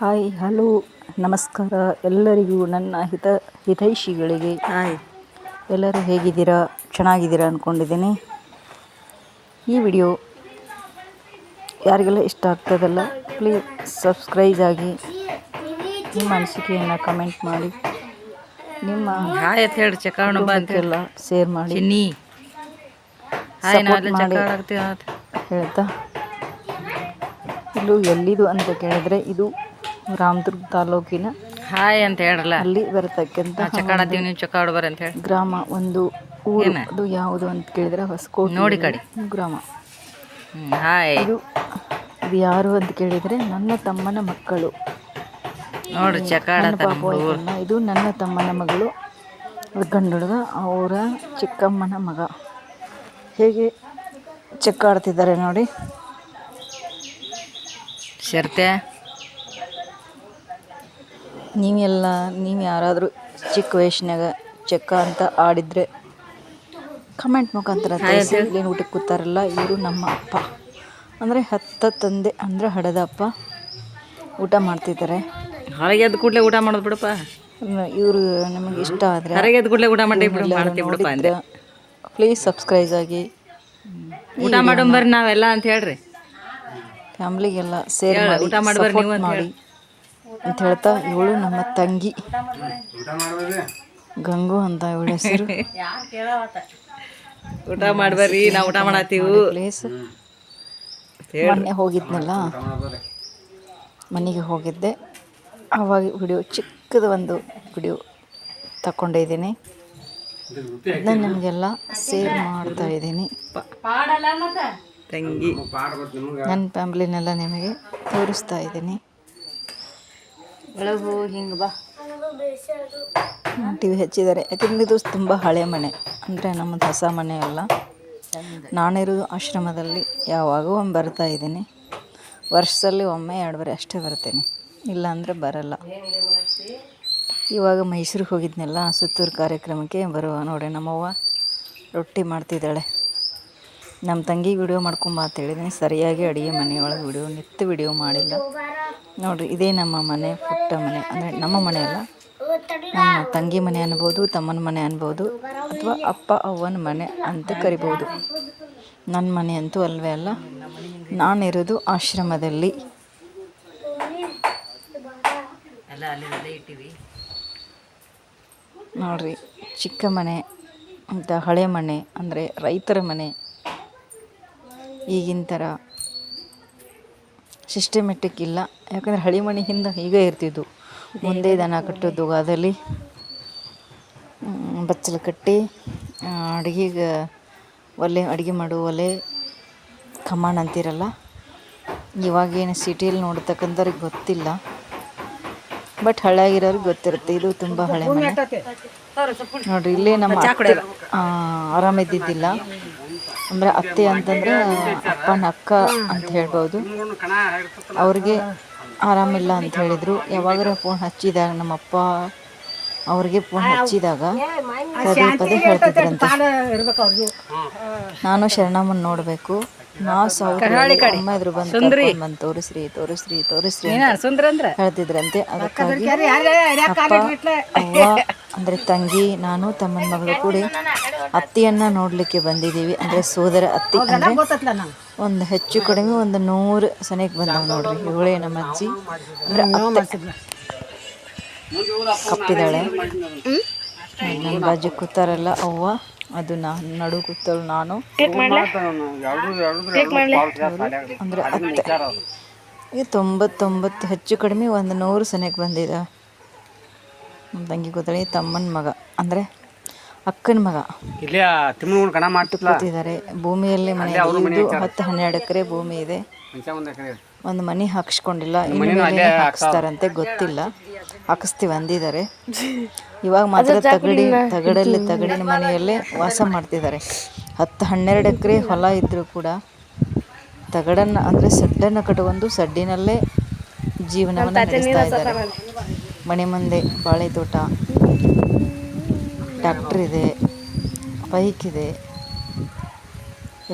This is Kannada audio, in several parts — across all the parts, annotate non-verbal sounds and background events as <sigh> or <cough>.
ಹಾಯ್ ಹಲೋ ನಮಸ್ಕಾರ. ಎಲ್ಲರಿಗೂ ನನ್ನ ಹಿತ ಹಿತೈಷಿಗಳಿಗೆ. ಹಾಯ್. ಎಲ್ಲರೂ ಹೇಗಿದ್ದೀರಾ? ಚೆನ್ನಾಗಿದ್ದೀರಾ ಅಂದ್ಕೊಂಡಿದ್ದೀನಿ ಈ ವಿಡಿಯೋ ಯಾರಿಗೆಲ್ಲ ಇಷ್ಟ ಆಗ್ತದಲ್ಲ ಪ್ಲೀಸ್ ಸಬ್ಸ್ಕ್ರೈಬ್ ಆಗಿ ನಿಮ್ಮ ಅನಿಸಿಕೆಯನ್ನು ಕಮೆಂಟ್ ಮಾಡಿ. ನಿಮ್ಮ ಹಾಯ್ ಅಂತ ಹೇಳಿ ಶೇರ್ ಮಾಡಿ. ಹಾಯ್ ಹೇಳ್ತಾ. ಇಲ್ಲೂ ಎಲ್ಲಿದು ಅಂತ ಕೇಳಿದ್ರೆ ಇದು ರಾಮದುರ್ಗ ತಾಲೂಕಿನ ಹಾಯ್ ಅಂತ ಹೇಳಲ್ಲ. ಅಲ್ಲಿ ಬರತಕ್ಕಂತ ಚಕ್ಕಾಣ ಆಗ್ತೀವಿ ನೀವು ಬರ್ರಿ ಅಂತ ಹೇಳಿ. ಗ್ರಾಮ ಒಂದು ಊರು ಅದು ಯಾವುದು ಅಂತ ಕೇಳಿದ್ರೆ ಹೊಸಕೋಟೆ ನೋಡಿ ಕಡೆ. ಗ್ರಾಮ. ಹಾಯ್. ಇದು ಇದು ಯಾರು ಅಂತ ಕೇಳಿದ್ರೆ ನನ್ನ ತಮ್ಮನ ಮಕ್ಕಳು. ನೋಡಿ ಚಕಾಡ ಇದು ನನ್ನ ತಮ್ಮನ ಮಗಳು ಗಂಡುಡುಗ ಅವರ ಚಿಕ್ಕಮ್ಮನ ಮಗ. ಹೇಗೆ ಚೆಕ್ಕಾಡ್ತಿದ್ದಾರೆ ನೋಡಿ. ಶರ್ತೆ? ನೀವೆಲ್ಲ ನೀವು ಯಾರಾದರೂ ಚಿಕ್ಕ ವಯಸ್ಸಿನಾಗ ಚೆಕ್ಕ ಅಂತ ಆಡಿದರೆ ಕಮೆಂಟ್ ಮುಖಾಂತರ ತಿಳಿಸಿ. ಇಲ್ಲೇನು ಊಟಕ್ಕೆ ಕೂತಾರಲ್ಲ ಇವರು ನಮ್ಮ ಅಪ್ಪ. ಅಂದರೆ ಹತ್ತ ತಂದೆ ಅಂದರೆ ಹಡದ ಅಪ್ಪ ಊಟ ಮಾಡ್ತಿದ್ದಾರೆ. ಹೊರಗೆ ಎದ್ದು ಕೂಡಲೇ ಊಟ ಮಾಡೋದು ಬಿಡಪ್ಪ. ಇವರು ನಮಗೆ ಇಷ್ಟ ಆದರೆ ಹೊರಗೆ ಎದ್ದು ಕೂಡಲೇ ಊಟ ಮಾಡಿ ಪ್ಲೀಸ್ ಸಬ್ಸ್ಕ್ರೈಬ್ ಆಗಿ. ಊಟ ಮಾಡೋಂಬರ್ರಿ ನಾವೆಲ್ಲ ಅಂತ ಹೇಳ್ರಿ. ಫ್ಯಾಮ್ಲಿಗೆಲ್ಲ ಸೇರಿ ಮಾಡಿ ಊಟ ಮಾಡಿ. ಅಂತ ಹೇಳ್ತಾ ಇವಳು ನಮ್ಮ ತಂಗಿ. ಗಂಗು ಅಂತ ಇವಳ ಹೆಸರು. ಊಟ ಮಾಡ್ಬರ್ರಿ ನಾವು ಊಟ ಮಾಡತ್ತೀವಿ ಪ್ಲೇಸ್ ಮೊನ್ನೆ ಹೋಗಿದ್ನಲ್ಲ? ಮನೆಗೆ ಹೋಗಿದ್ದೆ. ಅವಾಗ ವಿಡಿಯೋ ಚಿಕ್ಕದ ಒಂದು ವಿಡಿಯೋ ತಗೊಂಡಿದ್ದೀನಿ ಅದನ್ನ ನಿಮಗೆಲ್ಲ ಸೇವ್ ಮಾಡ್ತಾ ಇದ್ದೀನಿ. ತಂಗಿ. ನನ್ನ ಫ್ಯಾಮ್ಲಿನೆಲ್ಲ ನಿಮಗೆ ತೋರಿಸ್ತಾ ಇದ್ದೀನಿ. ಒಳಗು ಹಿಂಗೆ ಬಾ. ಟಿ ವಿ ಹಚ್ಚಿದ್ದಾರೆ. ಯಾಕಂದ್ರೆ ಇದು ತುಂಬ ಹಳೆ ಮನೆ. ಅಂದರೆ ನಮ್ಮದು ಹೊಸ ಮನೆ ಅಲ್ಲ. ನಾನಿರೋದು ಆಶ್ರಮದಲ್ಲಿ. ಯಾವಾಗೂ ಒಮ್ಮೆ ಬರ್ತಾ ಇದ್ದೀನಿ. ವರ್ಷದಲ್ಲಿ ಒಮ್ಮೆ ಎರಡು ಬಾರಿ ಅಷ್ಟೇ ಬರ್ತೇನೆ. ಇಲ್ಲ ಅಂದರೆ ಬರಲ್ಲ. ಇವಾಗ ಮೈಸೂರಿಗೆ ಹೋಗಿದ್ನಲ್ಲ, ಸುತ್ತೂರು ಕಾರ್ಯಕ್ರಮಕ್ಕೆ ಬರುವ. ನೋಡಿ, ನಮ್ಮವ್ವ ರೊಟ್ಟಿ ಮಾಡ್ತಿದ್ದಾಳೆ. ನಮ್ಮ ತಂಗಿ ವಿಡಿಯೋ ಮಾಡ್ಕೊಂಬಾ ಅಂತ ಹೇಳಿದ್ದೀನಿ ಸರಿಯಾಗಿ ಅಡುಗೆ ಮನೆಯೊಳಗೆ ವಿಡಿಯೋ ನಿತ್ಯ ವಿಡಿಯೋ ಮಾಡಿಲ್ಲ. ನೋಡಿರಿ ಇದೇ ನಮ್ಮ ಮನೆ ಪುಟ್ಟ ಮನೆ. ಅಂದರೆ ನಮ್ಮ ಮನೆ ಅಲ್ಲ. ನಮ್ಮ ತಂಗಿ ಮನೆ ಅನ್ಬೋದು ತಮ್ಮನ ಮನೆ ಅನ್ಬೋದು ಅಥವಾ ಅಪ್ಪ ಅವ್ವನ ಮನೆ ಅಂತ ಕರಿಬೋದು. ನನ್ನ ಮನೆ ಅಂತೂ ಅಲ್ವೇ ಅಲ್ಲ. ನಾನಿರೋದು ಆಶ್ರಮದಲ್ಲಿ. ನೋಡ್ರಿ ಚಿಕ್ಕ ಮನೆ ಅಂತ ಹಳೆ ಮನೆ ಅಂದರೆ ರೈತರ ಮನೆ. ಈಗಿನ ಥರ ಸಿಸ್ಟಮೆಟಿಕ್ ಇಲ್ಲ ಯಾಕಂದರೆ ಹಳೆ ಮನೆ ಹಿಂದೆ ಈಗ ಇರ್ತಿದ್ವು. ಮುಂದೆ ದನ ಕಟ್ಟೋದು ಅದರಲ್ಲಿ ಬಚ್ಚಲು ಕಟ್ಟಿ ಅಡುಗೆಗೆ ಒಲೆ ಅಡುಗೆ ಮಾಡೋ ಒಲೆ ಕಮಾಂಡ್ ಅಂತಿರಲ್ಲ? ಇವಾಗೇನು ಸಿಟಿಯಲ್ಲಿ ನೋಡ್ತಕ್ಕಂಥವ್ರಿಗೆ ಗೊತ್ತಿಲ್ಲ. ಬಟ್ ಹಳೆಯಾಗಿರೋರಿಗೆ ಗೊತ್ತಿರುತ್ತೆ. ಇದು ತುಂಬ ಹಳೆ ಮನೆ ನೋಡ್ರಿ ಇಲ್ಲೇ ನಮ್ಮ ಆರಾಮಿದ್ದಿದ್ದಿಲ್ಲ ಅಂದರೆ ಅತ್ತೆ ಅಂತಂದ್ರೆ ಅಪ್ಪನ ಅಕ್ಕ ಅಂತ ಹೇಳ್ಬೋದು. ಅವ್ರಿಗೆ ಆರಾಮಿಲ್ಲ ಅಂತ ಹೇಳಿದರು. ಯಾವಾಗಾರ ಫೋನ್ ಹಚ್ಚಿದಾಗ ನಮ್ಮ ಅಪ್ಪ. ಅವ್ರಿಗೆ ಫೋನ್ ಹಚ್ಚಿದಾಗ ಪದೇ ಪದೇ ಹೇಳ್ತಿದ್ರಂತೆ. ನಾನು ಶರಣಮ್ಮನ ನೋಡಬೇಕು. ನಾ ಸಾವಿರ ಅಮ್ಮ ಎದುರು ಬಂದು ಕರ್ಕೊಂಡ್ ಬಂದು ತೋರಿಸ್ರಿ ತೋರಿಸ್ರಿ ತೋರಿಸ್ರಿ ಸುಂದ್ರ ಅಂದ್ರ ಹೇಳ್ತಿದ್ರಂತೆ. ಅದಕ್ಕಾಗಿ ಅಪ್ಪ ಅವ್ವ ಅಂದ್ರೆ ತಂಗಿ ನಾನು ತಮ್ಮನ ಮಗಳು ಕೂಡಿ ಅತ್ತಿಯನ್ನ ನೋಡಲಿಕ್ಕೆ ಬಂದಿದ್ದೀವಿ. ಅಂದ್ರೆ ಸೋದರ ಅತ್ತಿ ಅಂದ್ರೆ ಒಂದು ಹೆಚ್ಚು ಕಡಿಮೆ ಒಂದು ನೂರು ಸನಿಗೆ ಬಂದವು ನೋಡ್ರಿ. ಇವಳೇ ನಮ್ಮ ಅಜ್ಜಿ. ಅಂದ್ರೆ ಅತ್ತೆ ಕಪ್ಪಿದಾಳೆ. ನನ್ನ ಬಾಜು ಕೂತಾರಲ್ಲ ಅವ್ವ. ಅದು ನಾನು ನಡು ಕೂತಳು ನಾನು. ಅಂದರೆ ಅತ್ತೆ. ತೊಂಬತ್ತೊಂಬತ್ತು ಹೆಚ್ಚು ಕಡಿಮೆ ಒಂದು ನೂರು ಸನೆಗೆ ಬಂದಿದ. ನಮ್ಮ ತಂಗಿ ಗೊತ್ತಿ ತಮ್ಮನ ಮಗ. ಅಂದರೆ ಅಕ್ಕನ ಮಗ. ಕೂತಿದ್ದಾರೆ. ಭೂಮಿಯಲ್ಲಿ ಮನೆ ಹತ್ತು ಹನ್ನೆರಡು ಎಕರೆ ಭೂಮಿ ಇದೆ. ಒಂದು ಮನೆ ಹಾಕ್ಸ್ಕೊಂಡಿಲ್ಲ. ಹಾಕಿಸ್ತಾರಂತೆ ಗೊತ್ತಿಲ್ಲ. ಹಾಕಿಸ್ತೀವಿ ಅಂದಿದ್ದಾರೆ <laughs> ಇವಾಗ ಮಾತ್ರ ತಗಡಿ ತಗಡಲ್ಲಿ ತಗಡಿನ ಮನೆಯಲ್ಲೇ ವಾಸ ಮಾಡ್ತಿದ್ದಾರೆ. ಹತ್ತು ಹನ್ನೆರಡು ಎಕರೆ ಹೊಲ ಇದ್ದರೂ ಕೂಡ ತಗಡನ್ನು ಅಂದರೆ ಸಡ್ಡನ್ನು ಕಟ್ಕೊಂಡು ಸಡ್ಡಿನಲ್ಲೇ ಜೀವನವನ್ನು ನಡೆಸ್ತಾ ಇದ್ದಾರೆ. ಮನೆ ಮುಂದೆ ಬಾಳೆ ತೋಟ ಟ್ಯಾಕ್ಟ್ರ್ ಇದೆ ಬೈಕ್ ಇದೆ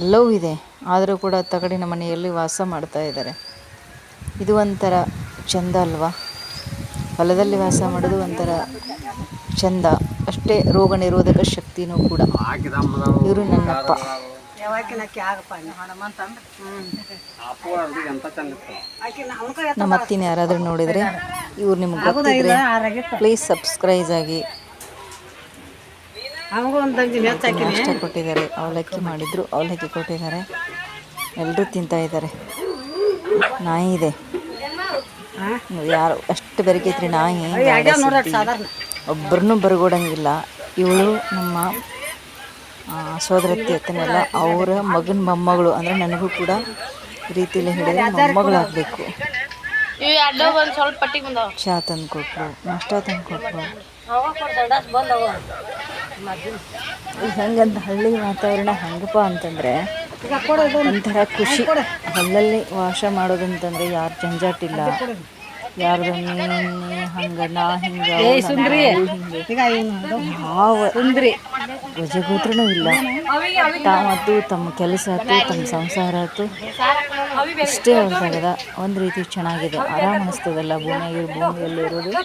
ಎಲ್ಲವೂ ಇದೆ. ಆದರೂ ಕೂಡ ತಗಡಿನ ಮನೆಯಲ್ಲಿ ವಾಸ ಮಾಡ್ತಾ ಇದ್ದಾರೆ. ಇದು ಒಂಥರ ಚಂದ ಅಲ್ವಾ? ಹೊಲದಲ್ಲಿ ವಾಸ ಮಾಡೋದು ಒಂಥರ ಚಂದ. ಅಷ್ಟೇ ರೋಗ ನಿರೋಧಕ ಶಕ್ತಿನೂ ಕೂಡ. ಇವರು ನನ್ನಪ್ಪ. ನಮ್ಮ ಅತ್ತಿನ ಯಾರಾದರೂ ನೋಡಿದರೆ ಇವ್ರು ನಿಮ್ಗೆ ಗೊತ್ತಿದ್ರೆ ಪ್ಲೀಸ್ ಸಬ್ಸ್ಕ್ರೈಬ್ ಆಗಿ. ನಾಷ್ಟ ಕೊಟ್ಟಿದ್ದಾರೆ ಅವಲಕ್ಕಿ ಮಾಡಿದ್ರು ಅವಲಕ್ಕಿ ಕೊಟ್ಟಿದ್ದಾರೆ. ಎಲ್ಲರೂ ತಿಂತಾ ಇದ್ದಾರೆ. ನಾಯಿ ಇದೆ. ಯಾರು ಅಷ್ಟು ಬೆರಕೈತ್ರಿ ನಾಯಿ ಒಬ್ಬರನ್ನೂ ಬರಗೊಡಂಗಿಲ್ಲ. ಇವಳು ನಮ್ಮ ಸೋದರತ್ತೆ ಅತ್ತನೆಲ್ಲ ಅವರ ಮಗನ ಮೊಮ್ಮಗಳು. ಅಂದರೆ ನನಗೂ ಕೂಡ ರೀತಿಯಲ್ಲಿ ಹೇಳಿದ್ರೆ ಮೊಮ್ಮಗಳಾಗಬೇಕು. ಚಾ ತಂದು ಕೊಟ್ಟರು ನಾಷ್ಟ ತಂದು ಕೊಟ್ಟರು ಹೆಂಗಂತ ಹಳ್ಳಿ ವಾತಾವರಣ ಹೆಂಗಪ್ಪ ಅಂತಂದರೆ ಒಂಥರ ಖುಷಿ. ಹಳ್ಳಲ್ಲಿ ವಾಸ ಮಾಡೋದಂತಂದರೆ ಯಾರು ಜಂಜಾಟಿಲ್ಲ. ಯಾರ್ದು ನೀ ಹಂಗ ನಾ ಹಿಂಗ ಯಾವ ಗಜಗೋತ್ರನೂ ಇಲ್ಲ. ತಾವತ್ತು ತಮ್ಮ ಕೆಲಸ ಆಯ್ತು ತಮ್ಮ ಸಂಸಾರ ಆಯ್ತು ಇಷ್ಟೇ ಅವ್ರದಾಗದ ಒಂದು ರೀತಿ ಚೆನ್ನಾಗಿದೆ. ಆರಾಮ ಅನಿಸ್ತದಲ್ಲ ಭೂಮಿಯಾಗಿರೋ ಭೂಮಿಯಲ್ಲಿ ಇರೋದು